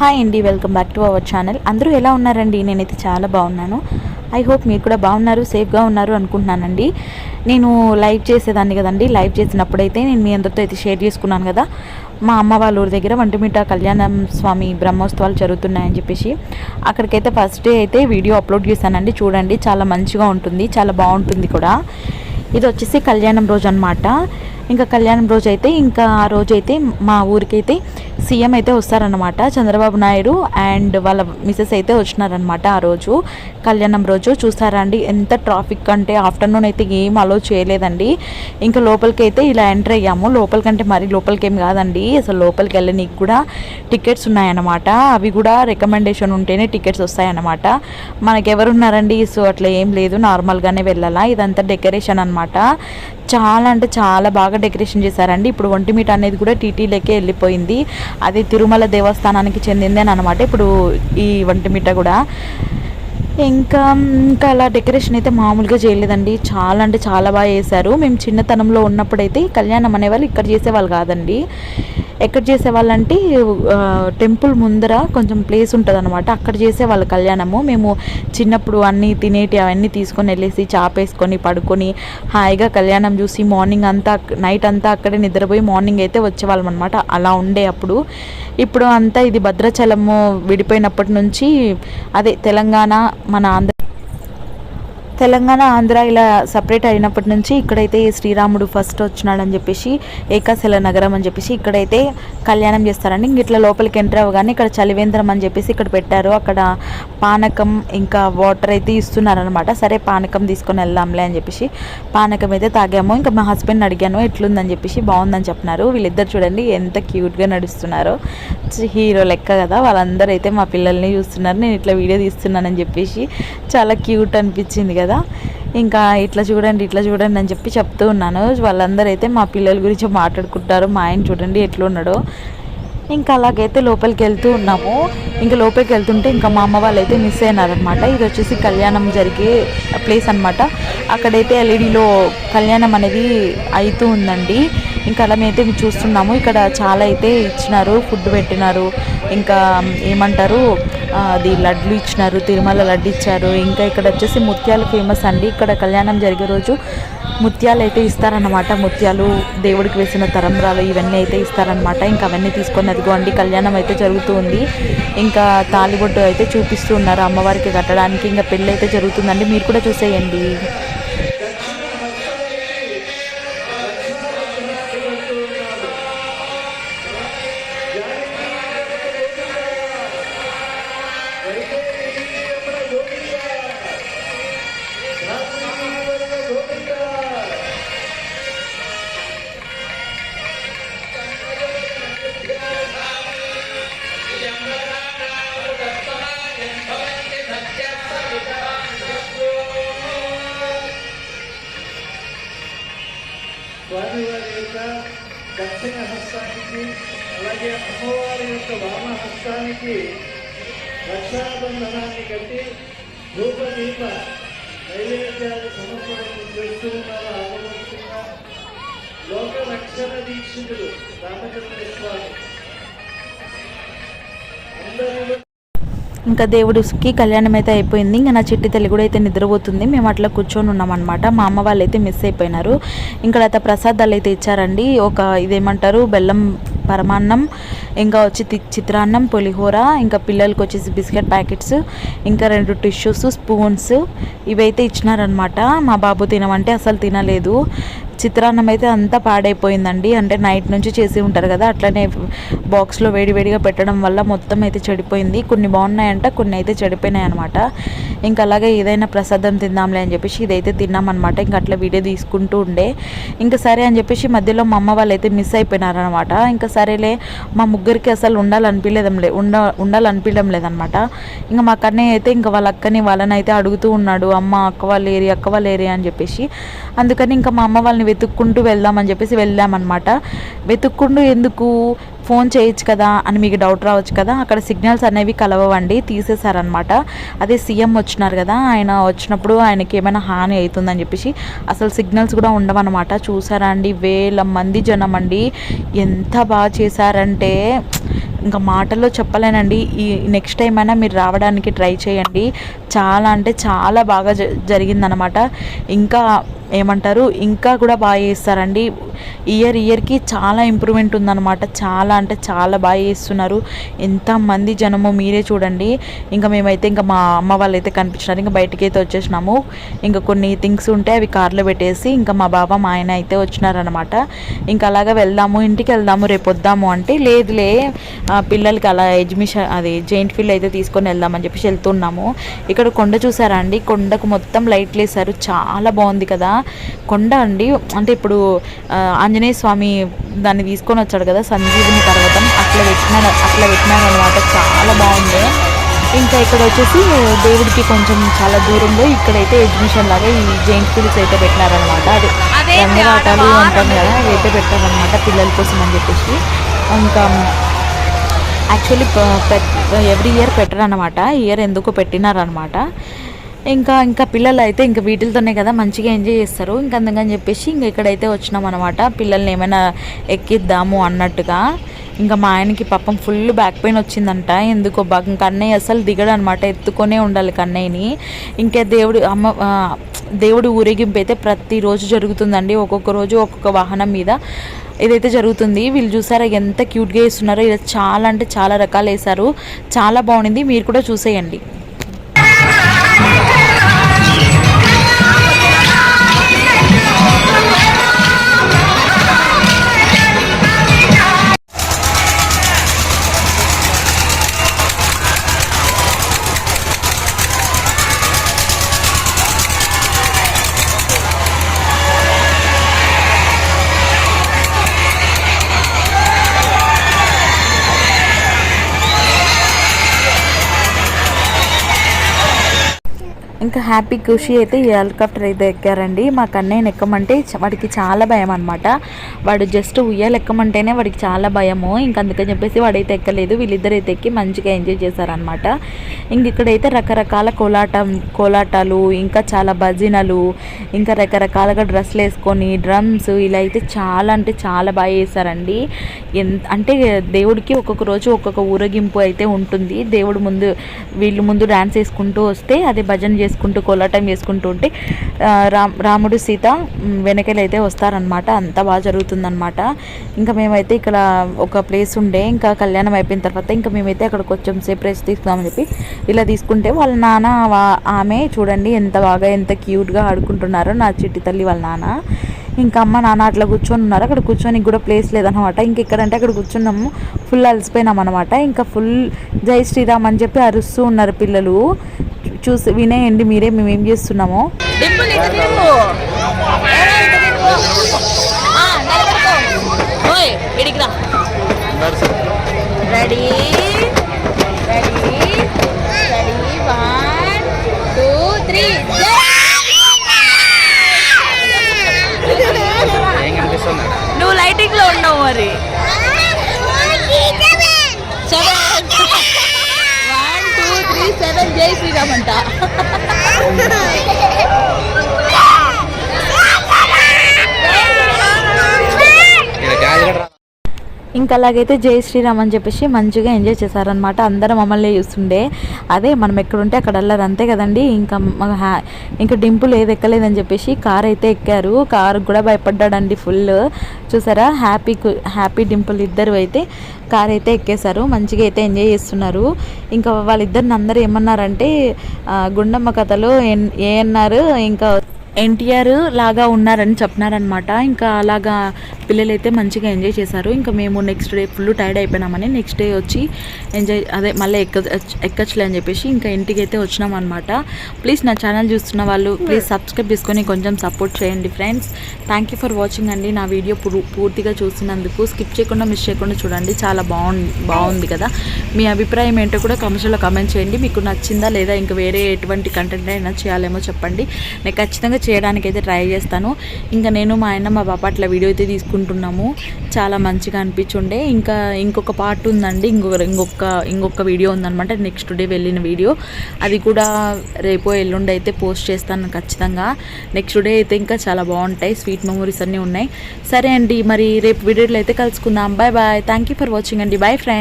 Hi అండి welcome back to our channel. అందరూ ఎలా ఉన్నారండి? నేనైతే చాలా బాగున్నాను. ఐ హోప్ మీరు కూడా బాగున్నారు సేఫ్గా ఉన్నారు అనుకుంటున్నానండి. నేను లైవ్ చేసేదాన్ని కదండి. లైవ్ చేసినప్పుడైతే నేను మీ అందరితో అయితే షేర్ చేసుకున్నాను కదా. మా అమ్మ వాళ్ళ ఊరి దగ్గర వంటిమిట కళ్యాణం స్వామి బ్రహ్మోత్సవాలు జరుగుతున్నాయని చెప్పేసి అక్కడికైతే ఫస్ట్ డే అయితే వీడియో అప్లోడ్ చేశానండి. చూడండి చాలా మంచిగా ఉంటుంది చాలా బాగుంటుంది కూడా. ఇది వచ్చేసి కళ్యాణం రోజు అనమాట ఇంకా కళ్యాణం రోజు అయితే ఇంకా ఆ రోజు అయితే మా ఊరికైతే సీఎం అయితే వస్తారనమాట చంద్రబాబు నాయుడు అండ్ వాళ్ళ మిసెస్ అయితే వచ్చినారనమాట ఆ రోజు. కళ్యాణం రోజు చూస్తారండి ఎంత ట్రాఫిక్ అంటే ఆఫ్టర్నూన్ అయితే ఏం అలో చేయలేదండి. ఇంకా లోపలికి అయితే ఇలా ఎంటర్ అయ్యాము లోపలికంటే మరి లోపలికి ఏం కాదండి అసలు లోపలికి వెళ్ళనీకి కూడా టికెట్స్ ఉన్నాయన్నమాట. అవి కూడా రికమెండేషన్ ఉంటేనే టికెట్స్ వస్తాయన్నమాట. మనకి ఎవరున్నారండి సో అట్లా ఏం లేదు నార్మల్గానే వెళ్ళాలా ఇదంతా డెకరేషన్ అనమాట చాలా అంటే చాలా బాగా డెకరేషన్ చేశారండి. ఇప్పుడు ఒంటిమీట అనేది కూడా టీటీలోకే వెళ్ళిపోయింది. అది తిరుమల దేవస్థానానికి చెందింది అని అనమాట ఇప్పుడు ఈ ఒంటిమీట కూడా. ఇంకా ఇంకా అలా డెకరేషన్ అయితే మామూలుగా చేయలేదండి. చాలా అంటే చాలా బాగా చేశారు. మేము చిన్నతనంలో ఉన్నప్పుడైతే కళ్యాణం అనేవాళ్ళు ఇక్కడ చేసేవాళ్ళు కాదండి. ఎక్కడ చేసేవాళ్ళంటే టెంపుల్ ముందర కొంచెం ప్లేస్ ఉంటుంది అనమాట అక్కడ చేసేవాళ్ళు కళ్యాణము. మేము చిన్నప్పుడు అన్నీ తినేటి అవన్నీ తీసుకొని వెళ్ళేసి చాపేసుకొని పడుకొని హాయిగా కళ్యాణం చూసి మార్నింగ్ అంతా నైట్ అంతా అక్కడే నిద్రపోయి మార్నింగ్ అయితే వచ్చేవాళ్ళం అనమాట అలా ఉండే అప్పుడు. ఇప్పుడు అంతా ఇది భద్రాచలము విడిపోయినప్పటి నుంచి అదే తెలంగాణ మన ఆంధ్ర తెలంగాణ ఆంధ్ర ఇలా సపరేట్ అయినప్పటి నుంచి ఇక్కడైతే శ్రీరాముడు ఫస్ట్ వచ్చినాడని చెప్పేసి ఏకాశల నగరం అని చెప్పేసి ఇక్కడైతే కళ్యాణం చేస్తారండి. ఇట్లా లోపలికి ఎంటర్ అవ్వగానే ఇక్కడ చలివేంద్రం అని చెప్పేసి ఇక్కడ పెట్టారు. అక్కడ పానకం ఇంకా వాటర్ అయితే ఇస్తున్నారనమాట సరే పానకం తీసుకొని వెళ్దాంలే అని చెప్పేసి పానకం అయితే తాగాము. ఇంకా మా హస్బెండ్ అడిగాను ఎట్లుందని చెప్పేసి బాగుందని చెప్పినారు. వీళ్ళిద్దరు చూడండి ఎంత క్యూట్గా నడుస్తున్నారో. హీరో లెక్క కదా. వాళ్ళందరూ అయితే మా పిల్లల్ని చూస్తున్నారు. నేను ఇట్లా వీడియో తీస్తున్నానని చెప్పేసి చాలా క్యూట్ అనిపించింది కదా. ఇంకా ఇట్లా చూడండి ఇట్లా చూడండి అని చెప్పి చెప్తూ ఉన్నాను. వాళ్ళందరూ అయితే మా పిల్లల గురించి మాట్లాడుకుంటారు. మా ఆయన చూడండి ఎట్లున్నాడో ఇంకా అలాగైతే లోపలికి వెళ్తూ ఉన్నాము. ఇంకా లోపలికి వెళ్తుంటే ఇంకా మా అమ్మ వాళ్ళు అయితే మిస్ అయినారనమాట ఇది వచ్చేసి కళ్యాణం జరిగే ప్లేస్ అనమాట అక్కడైతే ఎల్ఈడిలో కళ్యాణం అనేది అవుతూ ఉందండి. ఇంకా అలా మేమైతే చూస్తున్నాము. ఇక్కడ చాలా అయితే ఇచ్చినారు ఫుడ్ పెట్టినారు. ఇంకా ఏమంటారు అది లడ్లు ఇచ్చినారు తిరుమల లడ్డు ఇచ్చారు. ఇంకా ఇక్కడ వచ్చేసి ముత్యాలు ఫేమస్ అండి. ఇక్కడ కళ్యాణం జరిగే రోజు ముత్యాలు అయితే ఇస్తారనమాట ముత్యాలు దేవుడికి వేసిన తరంబరాలు ఇవన్నీ అయితే ఇస్తారనమాట ఇంకా అవన్నీ తీసుకొని అదిగో అండి కళ్యాణం అయితే జరుగుతూ ఉంది ఇంకా తాలిబొట్టు అయితే చూపిస్తూ ఉన్నారు అమ్మవారికి కట్టడానికి. ఇంకా పెళ్ళి అయితే జరుగుతుందండి. మీరు కూడా చూసేయండి. దక్షిణ హస్తానికి అలాగే అమ్మవారి యొక్క వామ హస్తానికి రక్షాబంధనాన్ని కట్టి ధూప దీప నైవేద్యాలు సమర్పణ చేస్తూ ఉన్నారు ఆగమనంగా లోక రక్షణ దీక్షితులు రామచంద్ర స్వామి. అందరిలో ఇంకా దేవుడికి కళ్యాణం అయితే అయిపోయింది. ఇంకా నా చిట్టి తల్లి కూడా అయితే నిద్రపోతుంది. మేము అట్లా కూర్చొని ఉన్నాం మా అమ్మ వాళ్ళు అయితే మిస్ అయిపోయినారు. ఇంకా అయితే ప్రసాదాలు అయితే ఇచ్చారండి. ఒక ఇదేమంటారు? బెల్లం పరమాన్నం ఇంకా వచ్చి చిత్రాన్నం పులిహోర ఇంకా పిల్లలకి వచ్చేసి బిస్కెట్ ప్యాకెట్స్ ఇంకా రెండు టిష్యూస్ స్పూన్స్ ఇవైతే ఇచ్చినారనమాట మా బాబు తినమంటే అసలు తినలేదు. చిత్రాన్నం అయితే అంతా పాడైపోయిందండి. అంటే నైట్ నుంచి చేసి ఉంటారు కదా అట్లనే బాక్స్లో వేడివేడిగా పెట్టడం వల్ల మొత్తం అయితే చెడిపోయింది. కొన్ని బాగున్నాయంట కొన్ని అయితే చెడిపోయినాయి అనమాట ఇంకా అలాగే ఏదైనా ప్రసాదం తిందాంలే అని చెప్పేసి ఇదైతే తిన్నామన్నమాట. ఇంకా అట్లా వీడియో తీసుకుంటూ ఉండే. ఇంకా సరే అని చెప్పేసి మధ్యలో మా అమ్మ వాళ్ళు అయితే మిస్ అయిపోయినారనమాట ఇంకా సరేలే మా ముగ్గురికి అసలు ఉండాలనిపించలేదం లే ఉండ ఉండాలనిపించడం లేదనమాట ఇంకా మా కన్నయ్య అయితే ఇంకా వాళ్ళ అక్కని వాళ్ళని అయితే అడుగుతూ ఉన్నాడు అమ్మ అక్క వాళ్ళు ఏరి అక్క వాళ్ళు ఏరి అని చెప్పేసి. అందుకని ఇంకా మా అమ్మ వాళ్ళని వెతుక్కుంటూ వెళ్దామని చెప్పేసి వెళ్ళామన్నమాట. వెతుక్కుంటూ ఎందుకు? ఫోన్ చేయొచ్చు కదా అని మీకు డౌట్ రావచ్చు కదా? అక్కడ సిగ్నల్స్ అనేవి కలవండి తీసేశారనమాట అదే సీఎం వచ్చినారు కదా ఆయన వచ్చినప్పుడు ఆయనకి ఏమైనా హాని అవుతుందని చెప్పేసి అసలు సిగ్నల్స్ కూడా ఉండవన్నమాట. చూసారా అండి వేల మంది జనం అండి. ఎంత బాగా చేశారంటే ఇంకా మాటల్లో చెప్పలేనండి. ఈ నెక్స్ట్ టైం అయినా మీరు రావడానికి ట్రై చేయండి. చాలా అంటే చాలా బాగా జ జరిగిందనమాట ఇంకా ఏమంటారు? ఇంకా కూడా బాగా చేస్తారండి. ఇయర్ ఇయర్కి చాలా ఇంప్రూవ్మెంట్ ఉందన్నమాట. చాలా అంటే చాలా బాగా చేస్తున్నారు. ఎంతమంది జనమో మీరే చూడండి. ఇంకా మేమైతే ఇంకా మా అమ్మ వాళ్ళైతే కనిపించినారు. ఇంకా బయటికి అయితే వచ్చేసినాము. ఇంకా కొన్ని థింగ్స్ ఉంటే అవి కార్లో పెట్టేసి ఇంకా మా బాబా మా ఆయన అయితే వచ్చినారనమాట ఇంకా అలాగా వెళ్దాము ఇంటికి వెళ్దాము రేపు వద్దాము అంటే లేదులే. పిల్లలకి అలా ఎడ్మిషన్ అది జెయింట్ ఫీల్డ్ అయితే తీసుకొని వెళ్దామని చెప్పేసి వెళ్తున్నాము. ఇక్కడ కొండ చూసారా అండి? కొండకు మొత్తం లైట్లు వేశారు చాలా బాగుంది కదా. కొండ అండి. అంటే ఇప్పుడు ఆంజనేయ స్వామి దాన్ని తీసుకొని వచ్చాడు కదా సంజీవుని పర్వతం. అట్లా పెట్టినాడు అట్లా పెట్టినాడు అనమాట చాలా బాగుంది. ఇంకా ఇక్కడ వచ్చేసి దేవుడికి కొంచెం చాలా దూరంలో ఇక్కడైతే ఎగ్జిబిషన్ లాగా ఈ జెయింట్ ఫీల్డ్స్ అయితే పెట్టినారనమాట. అదే రంగరాటాలు అంటాం కదా అవి అయితే పెట్టారనమాట పిల్లల కోసం అని చెప్పేసి. ఇంకా యాక్చువల్లీ ఎవ్రీ ఇయర్ పెట్టరనమాట. ఇయర్ ఎందుకు పెట్టినారనమాట? ఇంకా ఇంకా పిల్లలు అయితే ఇంకా వీటితోనే కదా మంచిగా ఎంజాయ్ చేస్తారు. ఇంకా అందుకని చెప్పేసి ఇంకా ఇక్కడైతే వచ్చినాం అనమాట పిల్లల్ని ఏమైనా ఎక్కిద్దాము అన్నట్టుగా. ఇంకా మా ఆయనకి పాపం ఫుల్ బ్యాక్ పెయిన్ వచ్చిందంట. ఎందుకో బాగా ఇంకా అన్నయ్య అసలు దిగడు అనమాట ఎత్తుకొనే ఉండాలి కన్నయ్యని. ఇంకా దేవుడు అమ్మ దేవుడు దేవుడి ఊరేగింపు అయితే ప్రతిరోజు జరుగుతుందండి. ఒక్కొక్క రోజు ఒక్కొక్క వాహనం మీద ఇదైతే జరుగుతుంది. వీళ్ళు చూసారా ఎంత క్యూట్గా వేస్తున్నారో. ఇది చాలా అంటే చాలా రకాలు వేశారు. చాలా బాగుంది మీరు కూడా చూసేయండి. హ్యాపీ ఖుషి అయితే ఈ హెలికాప్టర్ అయితే ఎక్కారండి. మా కన్నయ్యని ఎక్కమంటే వాడికి చాలా భయం అనమాట వాడు జస్ట్ ఉయ్యాలు ఎక్కమంటేనే వాడికి చాలా భయము. ఇంక అందుకని చెప్పేసి వాడైతే ఎక్కలేదు. వీళ్ళిద్దరు అయితే ఎక్కి మంచిగా ఎంజాయ్ చేశారనమాట ఇంక ఇక్కడైతే రకరకాల కోలాటం కోలాటాలు ఇంకా చాలా భజనలు ఇంకా రకరకాలుగా డ్రెస్సులు వేసుకొని డ్రమ్స్ ఇలా అయితే చాలా అంటే చాలా బాగా చేశారండి. ఎంత అంటే దేవుడికి ఒక్కొక్క రోజు ఒక్కొక్క ఊరేగింపు అయితే ఉంటుంది. దేవుడు ముందు వీళ్ళు ముందు డ్యాన్స్ వేసుకుంటూ వస్తే అదే భజన చేసుకుంటూ కోలాటం చేసుకుంటూ ఉంటే రామ్ రాముడు సీత వెనకలైతే వస్తారనమాట అంత బాగా జరుగుతుందనమాట ఇంకా మేమైతే ఇక్కడ ఒక ప్లేస్ ఉండే ఇంకా కళ్యాణం అయిపోయిన తర్వాత ఇంకా మేమైతే అక్కడ కొంచెం సేపు రెస్ట్ తీసుకుందామని చెప్పి ఇలా తీసుకుంటే వాళ్ళ నాన్న ఆమె చూడండి ఎంత బాగా ఎంత క్యూట్గా ఆడుకుంటున్నారో నా చిట్టి తల్లి వాళ్ళ నాన్న. ఇంకా అమ్మ నాన్న అట్లా కూర్చొని ఉన్నారు. అక్కడ కూర్చొని కూడా ప్లేస్ లేదనమాట ఇంక ఇక్కడంటే అక్కడ కూర్చున్నాము. ఫుల్ అలసిపోయినాం అనమాట ఇంకా ఫుల్ జై శ్రీరామ్ అని చెప్పి అరుస్తూ ఉన్నారు పిల్లలు. చూసి వినేయండి మీరే మేము ఏం చేస్తున్నామో. Ready ready ready one two three నువ్వు ఉన్నావు మరి. Seven one two three seven జై శ్రీరామ్ అంట. ఇంకా అలాగైతే జై శ్రీరామ్ అని చెప్పేసి మంచిగా ఎంజాయ్ చేశారనమాట అందరం మమ్మల్ని చూస్తుండే. అదే మనం ఎక్కడుంటే అక్కడ వెళ్ళారు అంతే కదండి. ఇంకా హ్యా- ఇంకా డింపుల్ ఏది ఎక్కలేదని చెప్పేసి కార్ అయితే ఎక్కారు. కార్ కూడా భయపడ్డాడండి ఫుల్ చూసారా? హ్యాపీ హ్యాపీ డింపుల్ ఇద్దరు అయితే కార్ అయితే ఎక్కేశారు. మంచిగా అయితే ఎంజాయ్ చేస్తున్నారు. ఇంకా వాళ్ళిద్దరిని అందరూ ఏమన్నారంటే గుండమ్మ కథలో ఏ అన్నారు ఇంకా ఎన్టీఆర్ లాగా ఉన్నారని చెప్పినారనమాట ఇంకా అలాగా పిల్లలైతే మంచిగా ఎంజాయ్ చేశారు. ఇంకా మేము నెక్స్ట్ డే ఫుల్ టైర్డ్ అయిపోయినామని నెక్స్ట్ డే వచ్చి ఎంజాయ్ అదే మళ్ళీ ఎక్క ఎక్కచ్చులే అని చెప్పేసి ఇంకా ఇంటికి అయితే వచ్చినాం అనమాట ప్లీజ్ నా ఛానల్ చూస్తున్న వాళ్ళు ప్లీజ్ సబ్స్క్రైబ్ చేసుకొని కొంచెం సపోర్ట్ చేయండి friends. Thank you for watching అండి. నా వీడియో పూర్- పూర్తిగా చూసినందుకు స్కిప్ చేయకుండా మిస్ చేయకుండా చూడండి. చాలా బాగుంది బాగుంది కదా. మీ అభిప్రాయం ఏంటో కూడా కమెంట్స్లో కమెంట్ చేయండి. మీకు నచ్చిందా లేదా ఇంకా వేరే ఎటువంటి కంటెంట్ అయినా చేయాలేమో చెప్పండి. నేను ఖచ్చితంగా చేయడానికి అయితే ట్రై చేస్తాను. ఇంకా నేను మా ఆయన మా పాప అట్లా వీడియో అయితే తీసుకుంటున్నాము. చాలా మంచిగా అనిపించుండే. ఇంకా ఇంకొక పార్ట్ ఉందండి. ఇంకొక ఇంకొక ఇంకొక వీడియో ఉందనమాట నెక్స్ట్ డే వెళ్ళిన వీడియో అది కూడా రేపు ఎల్లుండి అయితే పోస్ట్ చేస్తాను ఖచ్చితంగా. నెక్స్ట్ డే అయితే ఇంకా చాలా బాగుంటాయి. స్వీట్ మెమొరీస్ అన్నీ ఉన్నాయి. సరే అండి మరి రేపు వీడియోలో అయితే కలుసుకుందాం. Bye bye thank you for watching అండి. Bye friends